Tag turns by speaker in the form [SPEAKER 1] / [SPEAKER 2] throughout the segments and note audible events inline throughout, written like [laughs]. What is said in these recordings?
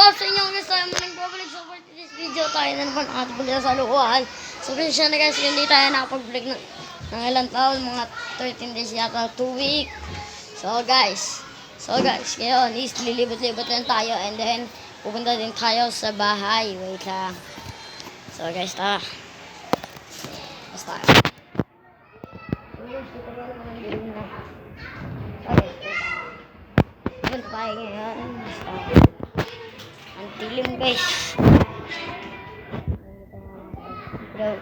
[SPEAKER 1] up sa inyo guys? Tayo muna nagbabalik sa for this video. Tayo na naman nakatubuli sa lukuhan. So guys, siya na guys, hindi tayo nakapag-vlog ng, ng ilang taon. Mga 13 days yata, 2 week. So guys, so guys, ngayon is lilibot-libot lang tayo and then pupunta din tayo sa bahay. Wait lang. So guys, tara. Basta ang lang. Punta tayo ngayon. Basta. Dilim guys. Bro.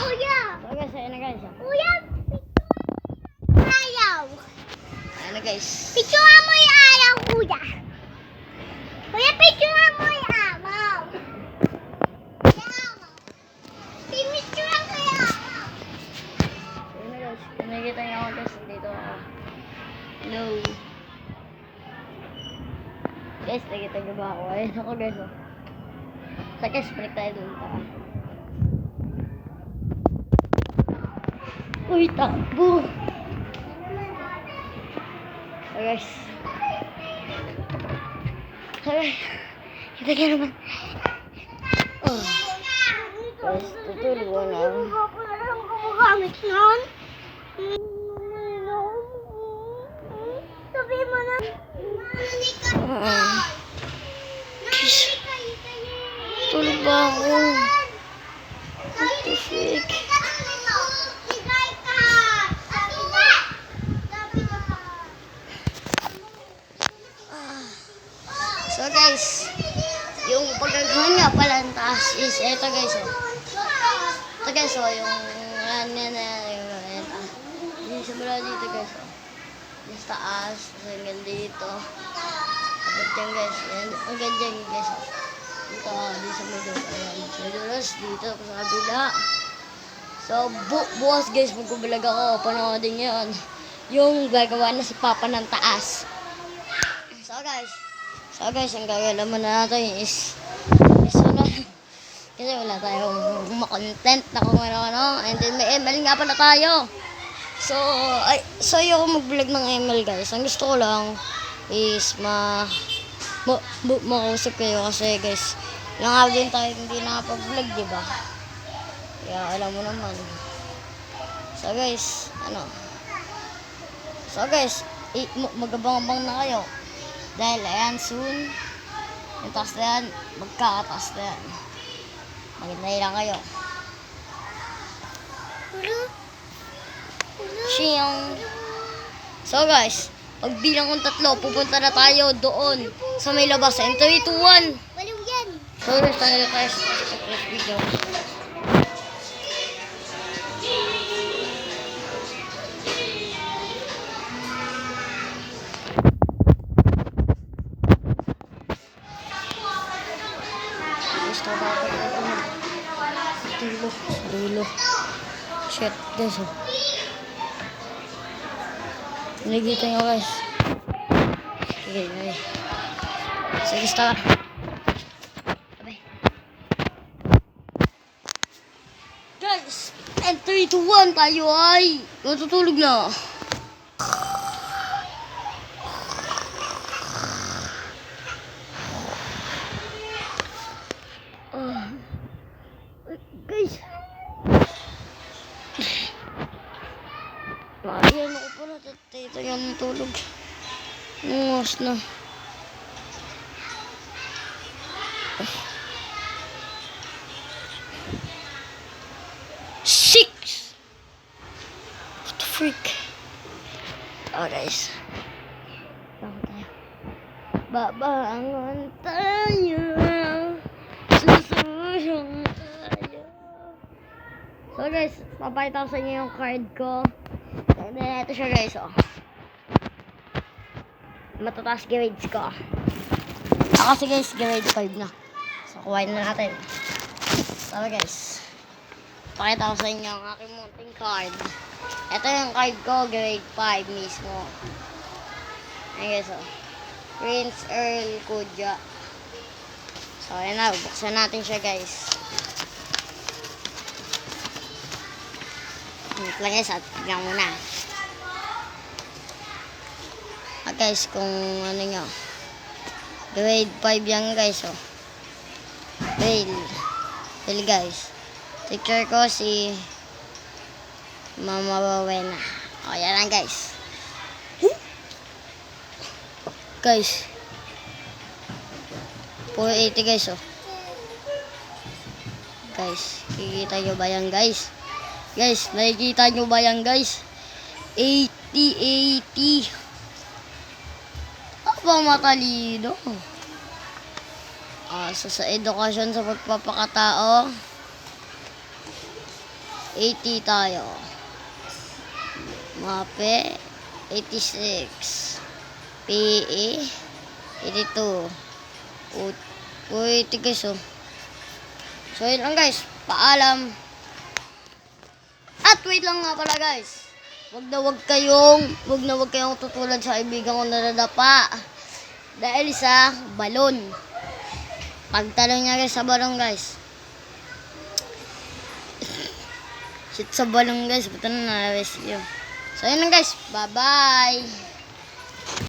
[SPEAKER 2] Kuya!
[SPEAKER 1] So guys, na guys. ah.
[SPEAKER 2] Kuya! Ayaw!
[SPEAKER 1] Ayun na guys.
[SPEAKER 2] Picturean mo yung ayaw, kuya! Kuya, picturean mo yung amaw. Pinicturean ko yung amaw!
[SPEAKER 1] Ayun na guys. Nakikita niyo ako guys, dito ako. Hello. Guys, nakikita niyo ba ako? Ayun ako guys. Oh. Sa guys, balik tayo doon. Tara. Uy, takbo! So guys. Okay. Kita ka naman. Oh. Guys, ko
[SPEAKER 2] ako gumagamit nun. Sabi mo na. Kayo kayo.
[SPEAKER 1] Tulog ba ako? What the frick? So guys, yung pagkagawa nga pala ng taas is eto guys oh. Ito guys oh, yung ano na na yung ito. Yung simula dito guys oh. Sa taas, hanggang dito. Tapos yan guys, yan, hanggang dyan guys. Dito, dito sa middle, ayan. Sa middle, dito sa kabila. So, bu bukas guys, magkubilag ako. Panoodin yun. Yung gagawa na si Papa ng taas. So guys, so guys, ang gagawin naman natin is, is ano, [laughs] kasi wala tayong makontent na kung ano-ano. And then may ML nga pala tayo. So, ay, so ayoko mag-vlog ng ML guys. Ang gusto ko lang is ma, ma, ma makausap kayo kasi guys, araw din tayo hindi nakapag-vlog, di ba? Kaya alam mo naman. So guys, ano? So guys, magabang-abang na kayo. Dahil ayan soon, yung taas na yan, magkakataas na yan. Maghintay lang kayo. Siyang. So guys, pagbilang kong tatlo, pupunta na tayo doon sa may labas. And 3, 2, 1.
[SPEAKER 2] Baliw yan.
[SPEAKER 1] So guys, tayo sa next video. Gusto ko dapat na ito. Dulo. Dulo. Shit, guys. Oh. Nakikita nyo guys. Sige, sige. Sige, start. Bye. Guys, and 3, 2, 1 tayo ay matutulog na. Ah. guys. Ayan ako Tatay yan ng tulog. Nungas na. Six! What the freak? Oh, guys. Bangon tayo. Babangon tayo. Susurong tayo. So, guys, papakita sa inyo yung card ko. Ito siya, guys, oh. Matataas grades ko. Ako kasi, guys, grade 5 na. So, kuhain na natin. So, guys. Pakita ko sa inyo ang aking munting card. Ito yung card ko, grade 5 mismo. Ayan guys, oh. Prince Earl Kudya. So, ayan na. Buksan natin siya, guys. Wait lang guys, at tignan muna. Ah, guys, kung ano nyo. Grade 5 yan guys, oh. Fail. Fail guys. Teacher ko si Mama Rowena. O, yan lang guys. Guys. 480 guys, oh. Guys, kikita nyo ba yan guys? Guys, nakikita nyo ba yan guys? 80, 80. Apa matalino? Ah, so sa edukasyon sa pagpapakatao, 80 tayo. Mape, 86. PE, 82. Ut, uy, guys, oh. So, yun lang guys. Paalam. At wait lang nga pala guys. Wag na wag kayong, wag na wag kayong tutulad sa kaibigan ko na nadapa. Dahil sa balon. Pagtalong niya guys sa balon guys. Shit sa balon guys. Buta na na-rescue. So yun lang guys. Bye-bye.